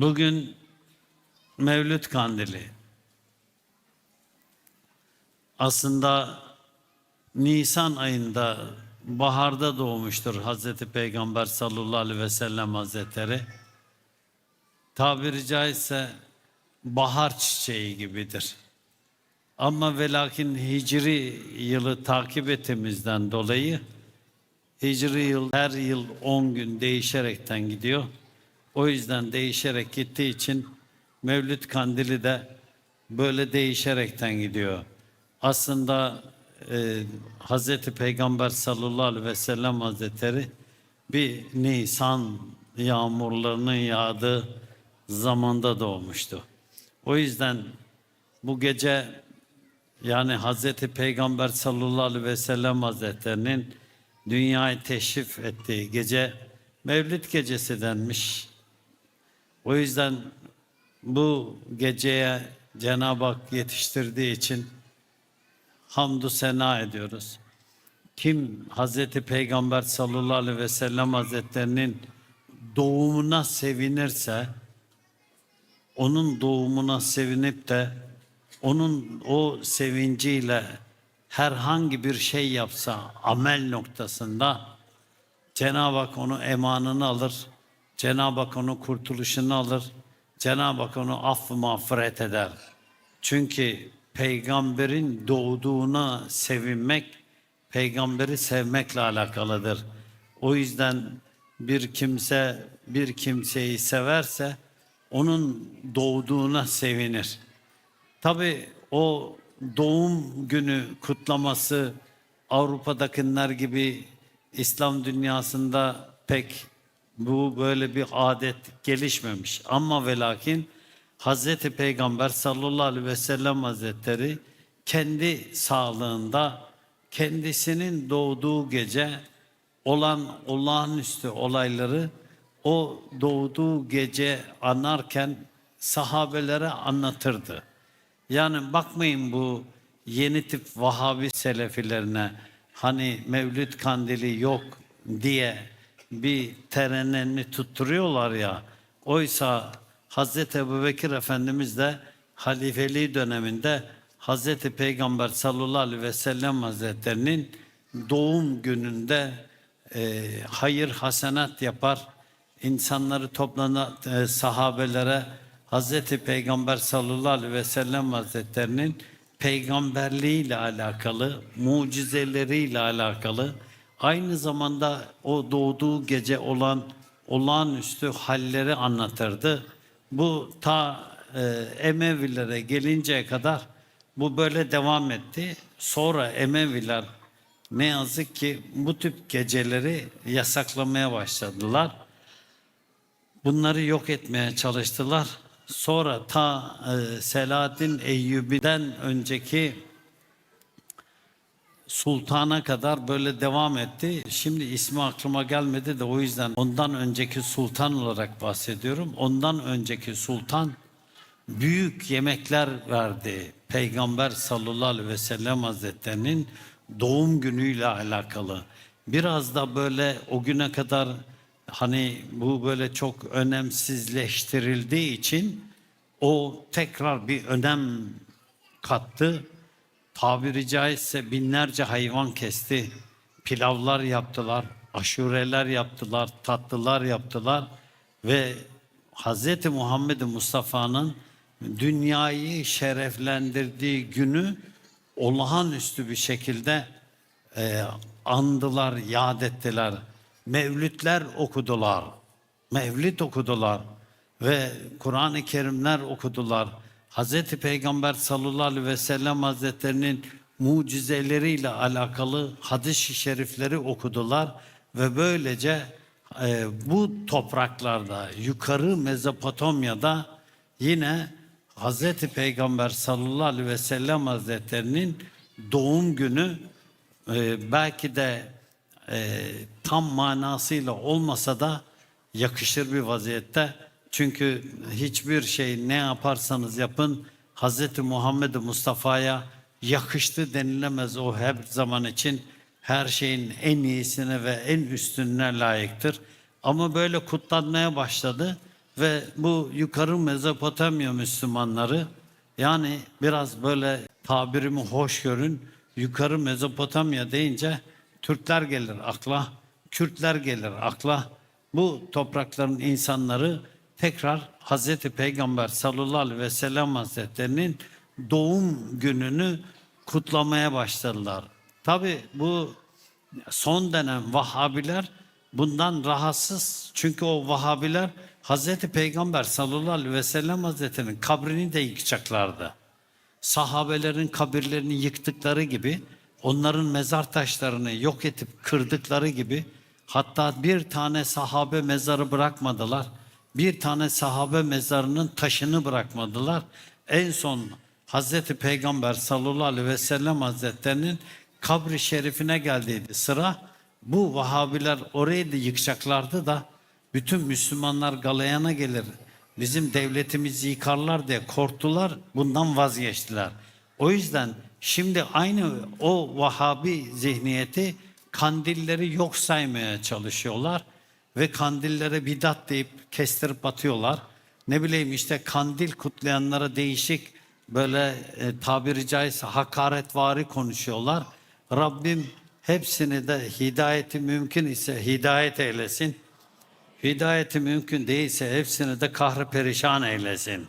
Bugün Mevlüt Kandili. Aslında Nisan ayında baharda doğmuştur Hazreti Peygamber sallallahu aleyhi ve sellem Hazretleri. Tabiri caizse bahar çiçeği gibidir. Ama ve lakin hicri yılı takip ettiğimizden dolayı hicri yıl her yıl 10 gün değişerekten gidiyor. O yüzden değişerek gittiği için Mevlüt Kandili de böyle değişerekten gidiyor. Aslında e, Hazreti Peygamber sallallahu aleyhi ve sellem Hazretleri bir Nisan yağmurlarının yağdığı zamanda doğmuştu. O yüzden bu gece yani Hazreti Peygamber sallallahu aleyhi ve sellem Hazretlerinin dünyayı teşrif ettiği gece Mevlid gecesi denmiş. O yüzden bu geceye Cenab-ı Hak yetiştirdiği için hamdü sena ediyoruz. Kim Hazreti Peygamber sallallahu aleyhi ve sellem Hazretlerinin doğumuna sevinirse onun doğumuna sevinip de onun o sevinciyle herhangi bir şey yapsa amel noktasında Cenab-ı Hak onu emanını alır. Cenab-ı Hak onu kurtuluşunu alır. Cenab-ı Hak onu affı mağfiret eder. Çünkü peygamberin doğduğuna sevinmek peygamberi sevmekle alakalıdır. O yüzden bir kimse bir kimseyi severse onun doğduğuna sevinir. Tabi o doğum günü kutlaması Avrupa'dakiler gibi İslam dünyasında pek bu böyle bir adet gelişmemiş. Ama ve lakin Hazreti Peygamber sallallahu aleyhi ve sellem hazretleri kendi sağlığında kendisinin doğduğu gece olan olağanüstü olayları o doğduğu gece anarken sahabelere anlatırdı. Yani bakmayın bu yeni tip Vahabi selefilerine hani Mevlüt kandili yok diye bir terenenli tutturuyorlar ya. Oysa Hazreti Ebubekir Efendimiz de halifeliği döneminde Hazreti Peygamber sallallahu aleyhi ve sellem hazretlerinin doğum gününde e, hayır hasenat yapar. insanları toplanan e, sahabelere Hazreti Peygamber sallallahu aleyhi ve sellem hazretlerinin peygamberliğiyle alakalı, mucizeleriyle alakalı, aynı zamanda o doğduğu gece olan olağanüstü halleri anlatırdı. Bu ta e, Emevilere gelinceye kadar bu böyle devam etti. Sonra Emeviler ne yazık ki bu tip geceleri yasaklamaya başladılar. Bunları yok etmeye çalıştılar. Sonra ta e, Selahaddin Eyyubi'den önceki sultana kadar böyle devam etti. Şimdi ismi aklıma gelmedi de o yüzden ondan önceki sultan olarak bahsediyorum. Ondan önceki sultan büyük yemekler verdi. Peygamber sallallahu aleyhi ve sellem hazretlerinin doğum günüyle alakalı. Biraz da böyle o güne kadar hani bu böyle çok önemsizleştirildiği için o tekrar bir önem kattı. Tabiri caizse binlerce hayvan kesti. Pilavlar yaptılar, aşureler yaptılar, tatlılar yaptılar ve Hz. Muhammed Mustafa'nın dünyayı şereflendirdiği günü olağanüstü bir şekilde e, andılar, yad ettiler. Mevlütler okudular. Mevlid okudular ve Kur'an-ı Kerimler okudular. Hazreti Peygamber sallallahu aleyhi ve sellem hazretlerinin mucizeleriyle alakalı hadis-i şerifleri okudular ve böylece e, bu topraklarda yukarı Mezopotamya'da yine Hazreti Peygamber sallallahu aleyhi ve sellem hazretlerinin doğum günü e, belki de e, tam manasıyla olmasa da yakışır bir vaziyette. Çünkü hiçbir şey ne yaparsanız yapın Hz. Muhammed Mustafa'ya yakıştı denilemez o her zaman için her şeyin en iyisine ve en üstününe layıktır. Ama böyle kutlanmaya başladı. ve bu yukarı Mezopotamya Müslümanları yani biraz böyle tabirimi hoş görün yukarı Mezopotamya deyince Türkler gelir akla, Kürtler gelir akla. Bu toprakların insanları tekrar Hazreti Peygamber sallallahu aleyhi ve sellem hazretlerinin doğum gününü kutlamaya başladılar. Tabi bu son dönem Vahabiler bundan rahatsız. Çünkü o Vahabiler Hazreti Peygamber sallallahu aleyhi ve sellem hazretlerinin kabrini de yıkacaklardı. Sahabelerin kabirlerini yıktıkları gibi onların mezar taşlarını yok etip kırdıkları gibi hatta bir tane sahabe mezarı bırakmadılar. Bir tane sahabe mezarının taşını bırakmadılar. En son Hazreti Peygamber sallallahu aleyhi ve sellem hazretlerinin kabri şerifine geldiydi sıra. Bu Vahabiler orayı da yıkacaklardı da bütün Müslümanlar galayana gelir. Bizim devletimizi yıkarlar diye korktular. Bundan vazgeçtiler. O yüzden şimdi aynı o Vahabi zihniyeti kandilleri yok saymaya çalışıyorlar ve kandillere bidat deyip kestirip atıyorlar. Ne bileyim işte kandil kutlayanlara değişik böyle e, tabiri caizse hakaretvari konuşuyorlar. Rabbim hepsini de hidayeti mümkün ise hidayet eylesin. Hidayeti mümkün değilse hepsini de kahrı perişan eylesin.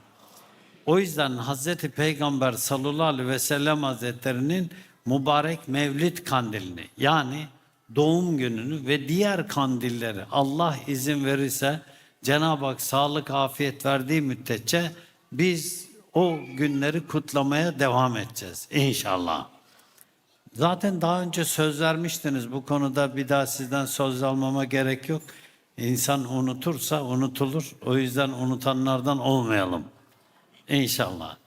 O yüzden Hazreti Peygamber sallallahu aleyhi ve sellem hazretlerinin mübarek mevlid kandilini yani doğum gününü ve diğer kandilleri Allah izin verirse Cenab-ı Hak sağlık afiyet verdiği müddetçe biz o günleri kutlamaya devam edeceğiz inşallah. Zaten daha önce söz vermiştiniz bu konuda bir daha sizden söz almama gerek yok. İnsan unutursa unutulur. O yüzden unutanlardan olmayalım. İnşallah.